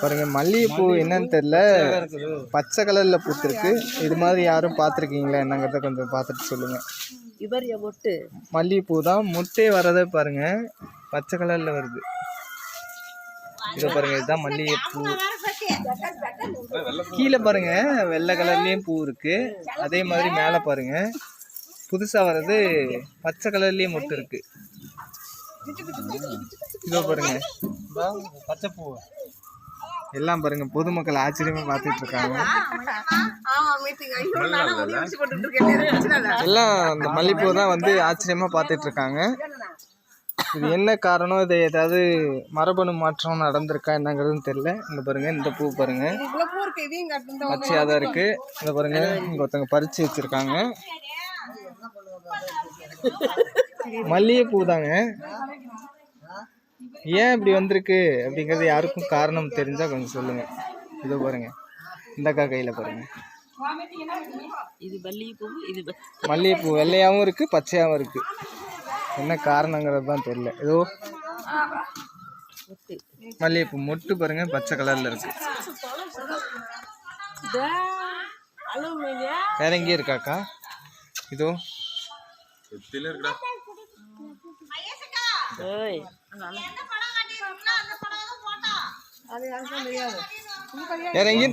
பாருங்க மல்லிகைப்பூ என்னன்னு தெரியல. பச்சை கலர்ல பூத்திருக்கு. இது மாதிரி யாரும் பார்த்துருக்கீங்களா என்னங்கிறத கொஞ்சம் பார்த்துட்டு சொல்லுங்க. இவர் ஒட்டு மல்லிகைப்பூ தான் முட்டே வரதே பாருங்க பச்சை கலர்ல வருது. இதை பாருங்க இதுதான் மல்லிகைப்பூ. கீழே பாருங்க வெள்ளை கலர்லயும் பூ இருக்கு. அதே மாதிரி மேலே பாருங்க புதுசா வர்றது பச்சை கலர்லயும் மொட்டு இருக்கு. இதோ பாருங்க. பச்சை பூ எல்லாம் பாருங்க பொதுமக்கள் ஆச்சரியமா பார்த்துட்டு இருக்காங்க. எல்லாம் அந்த மல்லிகைப்பூ தான் வந்து ஆச்சரியமா பார்த்துட்டு இருக்காங்க. இது என்ன காரணம்? இது ஏதாவது மரபணு மாற்றம் நடந்திருக்கா என்னங்கிறதுன்னு தெரியல. இங்க பாருங்க இந்த பூ பாருங்க. இவ்வளவு பச்சையா தான் இருக்கு. இந்த பாருங்க இங்க ஒருத்தவங்க பறிச்சு வச்சிருக்காங்க. மல்லிகை பூ தாங்க. ஏன் இப்படி வந்திருக்கு அப்படிங்கிறது யாருக்கும் காரணம் தெரிஞ்சா கொஞ்சம் சொல்லுங்க. இதோ பாருங்க. இந்த அக்கா கையில பாருங்க. இது மல்லிகை பூ இது மல்லிகைப்பூ வெள்ளையாவும் இருக்கு பச்சையாவும் இருக்கு. என்ன காரணங்கிறது தான் தெரியல. ஏதோ மல்லிகைப்பூ மொட்டு பாருங்க பச்சை கலர்ல இருக்கு. வேற எங்கேயும் இருக்காக்கா இதோ. ஓய் வேற எங்கேயும்